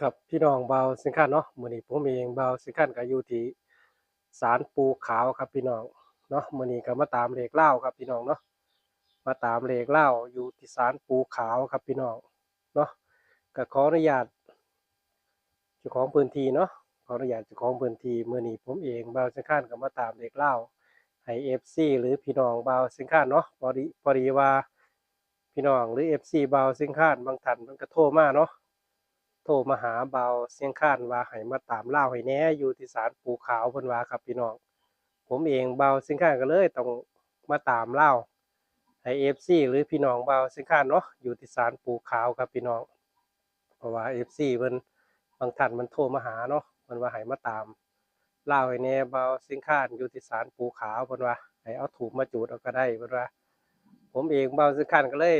ครับพี่น้องเบาสิงคันเนาะมือนี้ผมเองเบาสิงคันก็อยู่ที่ศาลปูขาวครับพี่น้องเนาะมือนี้ก็มาตามเลขเล่าครับพี่น้องเนาะมาตามเลขเล่าอยู่ที่ศาลปูขาวครับพี่น้องเนาะก็ขออนุญาตเจ้าของพื้นที่เนาะขออนุญาตเจ้าของพื้นที่มือนี้ผมเองเบาสิงคันก็มาตามเลขเล่าให้ FC หรือพี่น้องเบาสิงคันเนาะพอดีพอดีว่าพี่น้องหรือ FC เบาสิงคันบางท่านมันก็โทรมาเนาะ โทรมาหาเบาเสียงข้านว่าให้มาตามเล่าให้แหน่อยู่ที่ศาลปู่ขาวเพิ่นว่าครับพี่น้อง ผมเองเบาเสียงข้านก็เลยต้องมาตามเล่าให้ FC หรือพี่น้องเบาเสียงข้านเนาะอยู่ที่ศาลปู่ขาวครับพี่น้อง เพราะว่า FC เพิ่นบางท่านมันโทรมาหาเนาะเพิ่นว่าให้มาตามเล่าให้แหน่เบาเสียงข้านอยู่ที่ศาลปู่ขาวเพิ่นว่าให้เอาถูกมาจูดเอาก็ได้เพิ่นว่า ผมเองเบาเสียงข้านก็เลย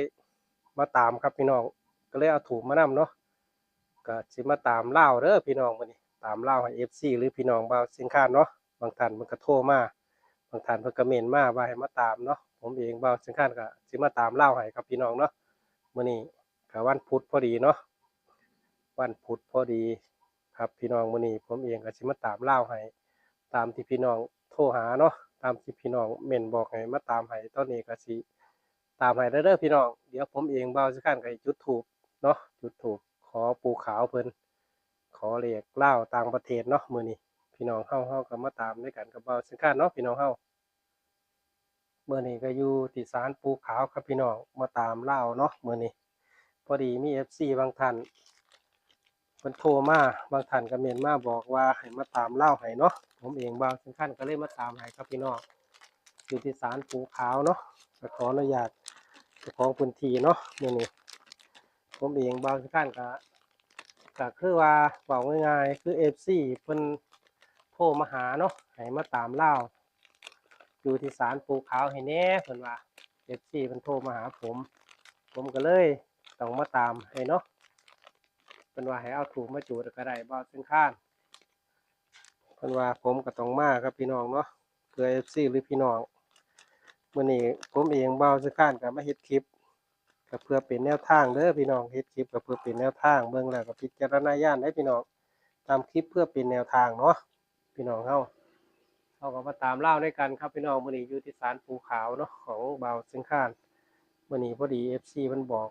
มาตามครับพี่น้องก็เลยเอาถูกมานํเนาะ ก็สิมาตามเล่าเด้อพี่น้องมื้อนี้ตามเล่าให้ FC หรือพี่น้องเบาสิงค้าเนาะบางท่านมันก็โทรมาบางท่านเพิ่นก็เมนมาว่าให้มาตามเนาะผมเองเบาสิงค้าก็สิมาตามเล่าให้ครับพี่น้องเนาะมื้อนี้ก็วันพุธพอดีเนาะวันพุธพอดีครับพี่น้องมื้อนี้ผมเองก็สิมาตามเล่าให้ตามที่พี่น้องโทรหาเนาะตามที่พี่น้องเม่นบอกให้มาตามให้ตอนนี้ก็สิตามให้เด้อพี่น้องเดี๋ยวผมเองเบาสิงค้าก็จุดธูปเนาะจุดธูป ขอปูขาวเพิ่นขอเรียกเล่าต่างประเทศเนาะมือนี้พี่น้องเฮาเฮาก็มาตามด้วยกันกับเบาสินค้าเนาะพี่น้องเฮาเมื้อนี้ก็อยู่ที่ศาลปูขาวครับพี่น้องมาตามเล่าเนาะมือนี้พอดีมี FC บางท่านเพิ่นโทรมาบางท่านก็เมนมาบอกว่าให้มาตามเล่าให้เนาะผมเองบางสินค้าก็เลยมาตามให้ครับพี่น้องอยู่ที่ศาลปูขาวเนาะขออนุญาตเจ้าของพื้นที่เนาะมือนี้ ผมเองบางท่านก็ก็คือว่าบอกง่ายๆคือเอฟซีเพิ่นโทรมาหาเนาะให้มาตามเล่าอยู่ที่ศาลปูขาวให้แน่เพิ่นว่าเอฟซีเพิ่นโทรมาหาผม ผมก็เลยต้องมาตามให้เนาะเพิ่นว่าให้เอาถูกมาจูดก็ได้บ่ซึ่งข้านเพิ่นว่าผมก็ต้องมาครับพี่น้องเนาะเพื่อเอฟซีหรือพี่น้องมื้อนี้ผมเองบ่าซึ่งข้านก็มาเฮ็ดคลิป ก็เพื่อเป็นแนวทางเด้อพี่น้องเฮ็ดคลิปก็เพื่อเป็นแนวทางเบิ่งแล้วก็พิจารณาญาณให้พี่น้องตามคลิปเพื่อเป็นแนวทางเนาะพี่น้องเฮาเฮาก็มาตามเล่าด้วยกันครับพี่น้องมื้อนี้อยู่ที่ศาลปูขาวเนาะของบาวสิงคานมื้อนี้พอดี FC เพิ่นบอก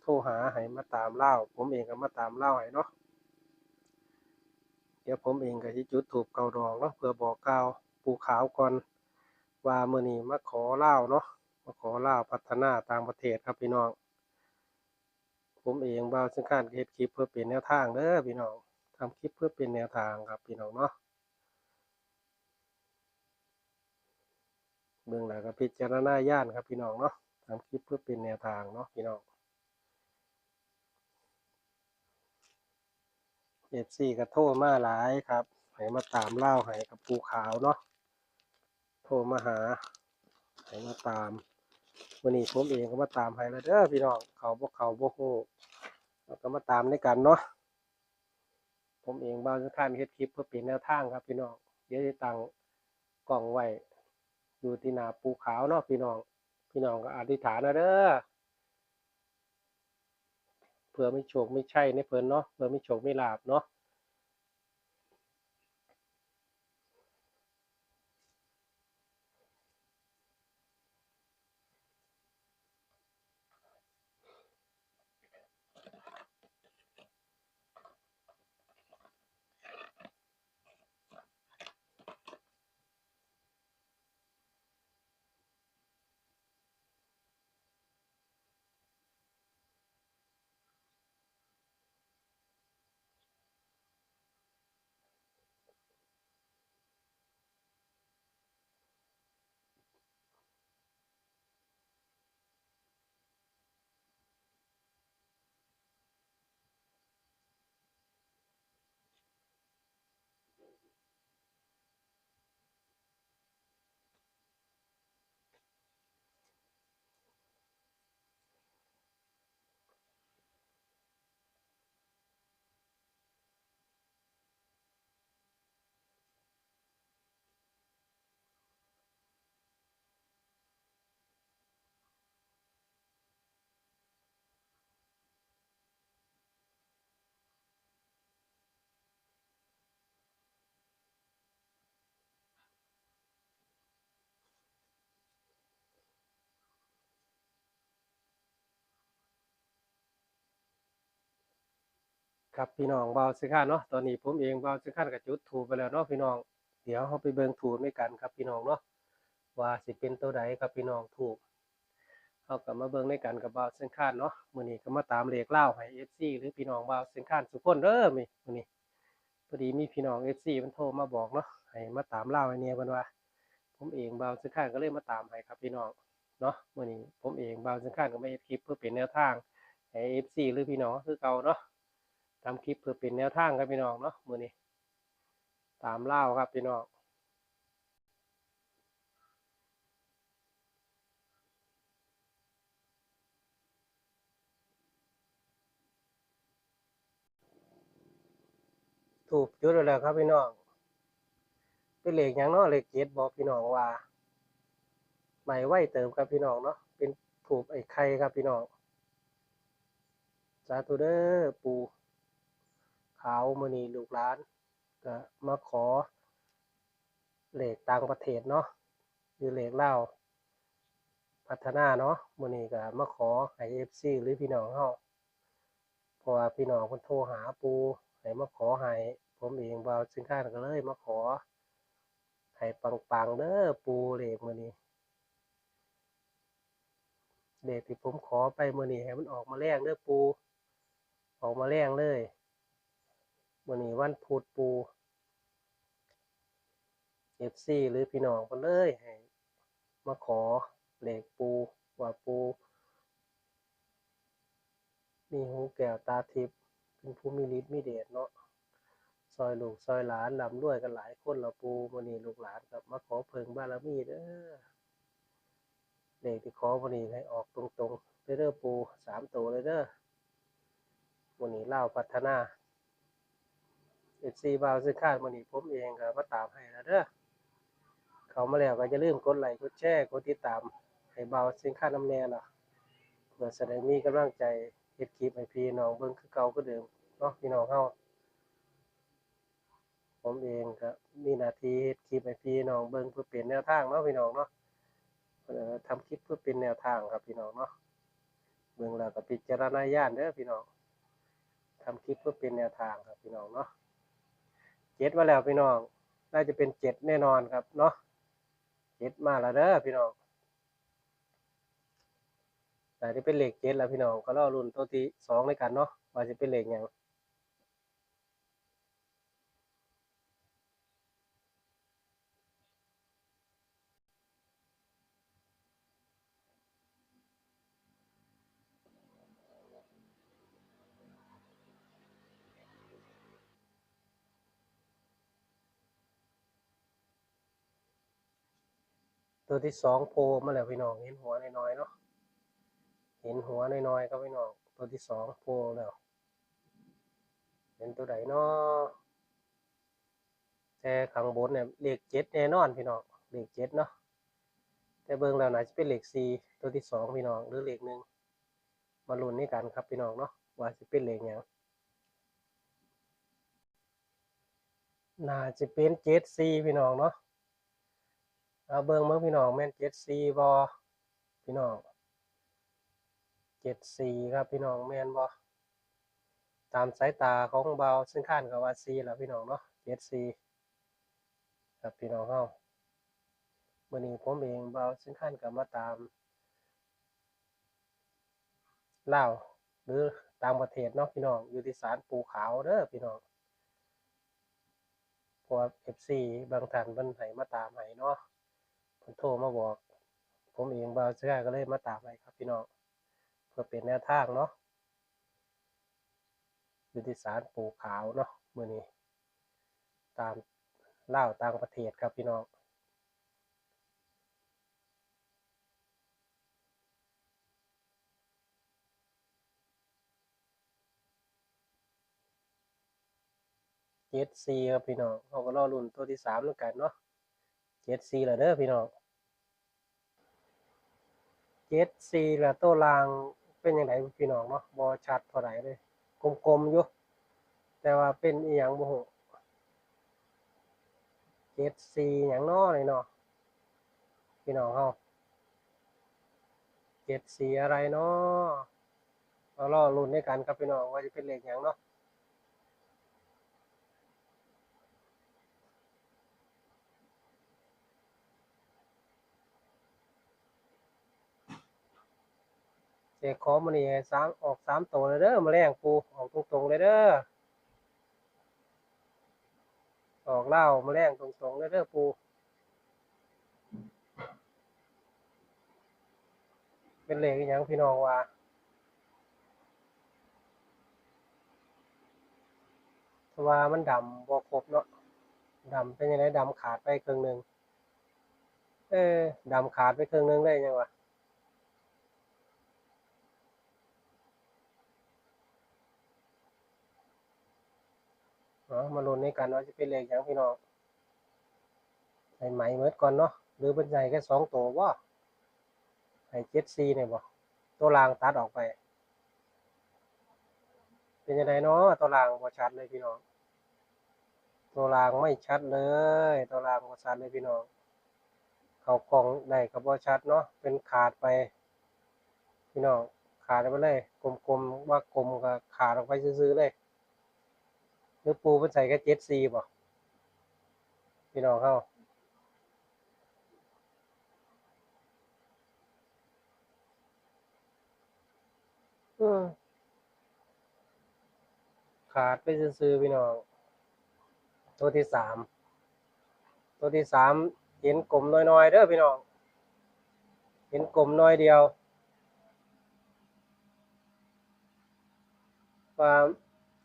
โทรหาให้มาตามเล่าผมเองก็มาตามเล่าให้เนาะเดี๋ยวผมเองก็สิจุดธูปเกาดองเนาะเพื่อบอกกล่าวปูขาวก่อนว่ามื้อนี้มาขอเล่าเนาะ มาขอลาพัฒนาต่างประเทศครับพี่น้อง ผมเองบ่าวซึ่งการเฮ็ดคลิปเพื่อเป็นแนวทางเด้อพี่น้องทำคลิปเพื่อเป็นแนวทางครับพี่น้องเนาะเบื้องหลังก็พิจารณาญาณครับพี่น้องเนาะทำคลิปเพื่อเป็นแนวทางเนาะพี่น้องเอฟซีก็โทรมาหลายครับให้มาตามเล่าให้กับปูขาวเนาะโทรมาหาให้มาตาม วันนี้ผมเองก็มาตามให้แล้วเด้อพี่น้องเขาบ่เขาบ่ฮู้เราก็มาตามด้วยกันเนาะผมเองบางครั้งเฮ็ดคลิปเพื่อเป็นแนวทางครับพี่น้องเดี๋ยวจะตั้งกล้องไว้อยู่ที่นาปูขาวเนาะพี่น้องพี่น้องก็อธิษฐานนะเด้อเพื่อไม่โชคไม่ใช่ในเพิ่นเนาะเพื่อไม่โชคไม่ลาบเนาะ ครับพี่น้องเบาสิค้าเนาะตอนนี้ผมเองเบาสิค้านก็จุดถูกไปแล้วเนาะพี่น้อง เดี๋ยวเราไปเบิ่งถูกด้วยกันครับพี่น้องเนาะว่าสิเป็นตัวใดครับพี่น้องถูกเราก็มาเบิ่งด้วยกันกับเบาสิค้าเนาะมื้อนี้ก็มาตามเลขเล่าให้ FC หรือพี่น้องเบาสิค้านทุกคนเด้อมื้อมื้อนี้พอดีมีพี่น้อง FC มันโทรมาบอกเนาะให้มาตามเล่าให้เนี่ยเพิ่นว่า ผมเองเบาสิค้าก็เลยมาตามให้ครับพี่น้องเนาะมื้อนี้ผมเองเบาสิค้าก็มาเฮ็ดคลิปเพื่อเป็นแนวทางให้ FC หรือพี่น้องคือเก่าเนาะ ทำคลิปเพื่อเป็นแนวทางครับพี่น้องเนาะมือนี้ ตามเล่าครับพี่น้องถูกจุดแล้วครับพี่น้อง เป็นเหล็กอย่างเนาะเหล็กเจ็ดบอกพี่น้องว่าใหม่ไหวเติมครับพี่น้องเนาะเป็นถูกไอ้ไข่ครับพี่น้องสาธุเด้อปู ขาวมือนีลูกหลานก็มาขอเหล็กต่างประเทศเนาะหรือเหล็กเล่าพัฒนาเนาะมือนีก็มาขอให้ FC หรือพี่น้องเฮาเพราะว่าพี่น้องเพิ่นโทรหาปูให้มาขอให้ผมเองบ่าวสินค้าก็เลยมาขอให้ปังๆเด้อปูเหล็กมือนี้เด็กที่ผมขอไปมือนี้ให้มันออกมาแรงเด้อปู ออกมาแรงเลย มื้อนี้วันพุธปู FC หรือพี่น้องเพิ่นเลยให้มาขอเลขปูว่าปู มีหูแก้วตาทิพย์เป็นผู้มีฤทธิ์มีเดชเนาะซอยลูกซอยหลานลำด้วยกันหลายคนละปูมื้อนี้ลูกหลานกับมาขอเพิงบารมีเด้อเลขที่ขอมื้อนี้ให้ออกตรงๆเด้อปูสามตัวเลยเด้อมื้อนี้เล่าพัฒนา FC บ่าวซื้อคาดมื้อนี้ผมเองก็มาตามให้แล้วเด้อเขามาแล้วก็อย่าลืมกดไลค์กดแชร์กดติดตามให้เบาสินค้าน้ำแน่ล่ะเพื่อแสดงมีกำลังใจเฮ็ดคลิปให้พี่น้องเบิ่งคือเก่าคือเดิมเนาะพี่น้องเฮาผมเองก็มีหน้าที่เฮ็ดคลิปให้พี่น้องเบิ่งเพื่อเป็นแนวทางเนาะพี่น้องเนาะทำคลิปเพื่อเป็นแนวทางครับพี่น้องเนาะเบิ่งแล้วก็พิจารณาญาณเด้อพี่น้องทำคลิปเพื่อเป็นแนวทางครับพี่น้องเนาะ เจ็ดว่าแล้วพี่น้อง น่าจะเป็นเจ็ดแน่นอนครับเนาะเจ็ดมาแล้วเด้อพี่น้องแต่ที่เป็นเลขเจ็ดแล้วพี่น้องก็รอรุ่นตัวที่สองในกันเนาะว่าจะเป็นเลขอย่าง ตัวที่สองโผล่มาแล้วพี่น้องเห็นหัวน้อยๆเนาะเห็นหัวน้อยๆครับพี่น้องตัวที่สองโผล่แล้วเป็นตัวใดเนาะแต่ข้างบนเนี่ยเลขเจ็ดแน่นอนพี่น้องเลขเจ็ดเนาะแต่เบิ่งแล้วน่าจะเป็นเลขสี่ตัวที่สองพี่น้องหรือเลขหนึ่งมาลุ้นนี่กันครับพี่น้องเนาะว่าจะเป็นเลขหยังน่าจะเป็นเจ็ดสี่พี่น้องเนาะ เอาเบิ่งเบิ่งพี่น้องแม่นเจ็ดสี่บอพี่น้องเจ็ดสี่ครับพี่น้องแม่นบอตามสายตาของเบาซึ่งข้านกับว่าสี่แล้วพี่น้องเนาะเจ็ดสี่ครับพี่น้องเฮาวันนี้ผมเองเบาซึ่งข้านกับมาตามเล่าหรือตางประเทศเนาะพี่น้องอยู่ที่ศาลปูขาวเด้อพี่น้องพว่าเอฟซีบางท่านเพิ่นให้มาตามให้เนาะ นโทรมาบอก ผมเองบ่าวเชื่อก็เลยมาตามไปครับ พี่น้องเพื่อเป็นแนวทางเนาะอยู่ที่ศาลปูขาวเนาะมื้อนี้ ตามเล่าต่างประเทศครับพี่น้องเจ็ดซีครับพี่น้องเขาก็รอรุ่นตัวที่สามแล้วกันเนาะเจ็ดซีแล้วเด้อพี่น้อง เจ็ดสี่แล้วตัวรางเป็นยังไงพี่น้องเนาะบอชัดเท่าไหร่เลยกลมๆอยู่แต่ว่าเป็นอีหยังบ่ฮู้เจ็ดสี่หยังน้อเลยเนาะพี่น้องเฮาเจ็ดสี่อะไรเนาะเรารอลุ้นด้วยกันครับพี่น้องว่าจะเป็นเลขหยังเนาะ เสกขอมานี่ให้สามออกสามตัวเลยเด้อมาแรงปูออกตรงๆเลยเด้อออกเล้ามาแรงตรงๆเลยเด้อปูเป็นเลขอหยังพี่น้องว่าว่ามันดำบ่ครบเนาะดำเป็นยังไงดำขาดไปครึ่งหนึ่งเออดำขาดไปครึ่งหนึ่งได้ยังวะ เนามาลุ้นในกันว่าจะเป็นเลขหยังพี่น้องใส่ไหมเมิดก่อนเนาะหรือเป็นใส่แค่สองตัวว่าใส่เจ็ดซีเนี่ยบ่ตัวรางตัดออกไป เป็นยังไงเนาะตัวรางบ่ชัดเลยพี่น้อง ตัวรางไม่ชัดเลย ตัวรางบ่ชัดเลยพี่น้อง เขากล่องได้ก็บ่ชัดเนาะเป็นขาดไป พี่น้องขาดไปเลยกลมๆว่ากลมก็ขาดออกไปซื่อๆเลย รือปูเป็นใส่แค่เจ็ดซีบ่พี่น้องเข้าอืมขาดไปซื้อๆพี่น้อง ตัวที่สาม ตัวที่สามเห็นกลมน้อยๆเด้อพี่น้อง เห็นกลมน้อยเดียวว่า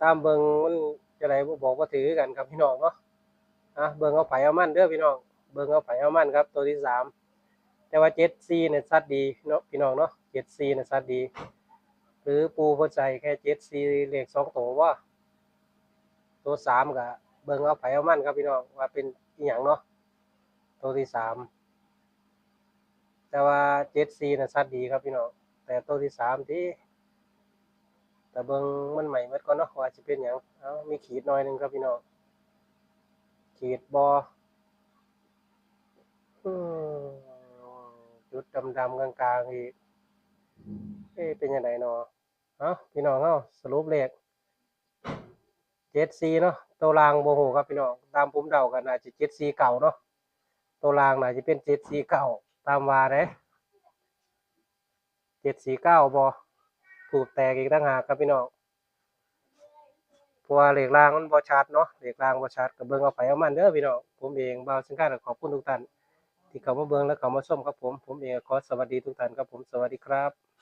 ตามเบิงมัน จะไรบอกว่าถือกันครับพี่น้องเนาะอะเบิงเอาไผ่เอามันเด้อพี่น้องเบิงเอาไผ่เอามันครับ ตัวที่สามแต่ว่าเจ็ดซีเนี่ยซัดดีเนาะพี่น้องเนาะเจ็ดซีเนี่ยซัดดี หรือปูเข้าใจแค่เจ็ดซีเลขสองตัวว่าตัวสามกับเบิงเอาไผ่เอามันครับพี่น้องว่าเป็นอีหยังเนาะตัวที่สามแต่ว่าเจ็ดซีน่ะซัดดีครับพี่น้องแต่ตัวที่สามที่ แต่เบิงมันใหม่เมื่อก่อนเนาะว่าจะเป็นอย่างเอามีขีดหน่อยหนึ่งครับพี่น้องขีดบอจุดดำๆกลางๆอีกเอ๊เป็นยังไงเนาะเอาพี่น้องเอาสรุปเลขเจ็ดซีเนาะตัวรางโบโหครับพี่น้องตามผมเดากันอาจจะเจ็ดซีเก่าเนาะตัวรางน่าจจะเป็นเจ็ดซีเก่าตามว่าเด้เจ็ดสี่เก้าบอ ถูกแตกอีกต่างหากครับพี่น้องเพราะว่าเหล็กรางมันบอชัดเนาะเหล็กรางบอชัดกับเบิ้งเอาไปเอามันเด้อพี่น้องผมเองบ่าวสิงค้าขอบคุณทุกท่านที่เข้ามาเบิ้งและเข้ามาชมครับผมผมเองขอสวัสดีทุกท่านครับผมสวัสดีครับ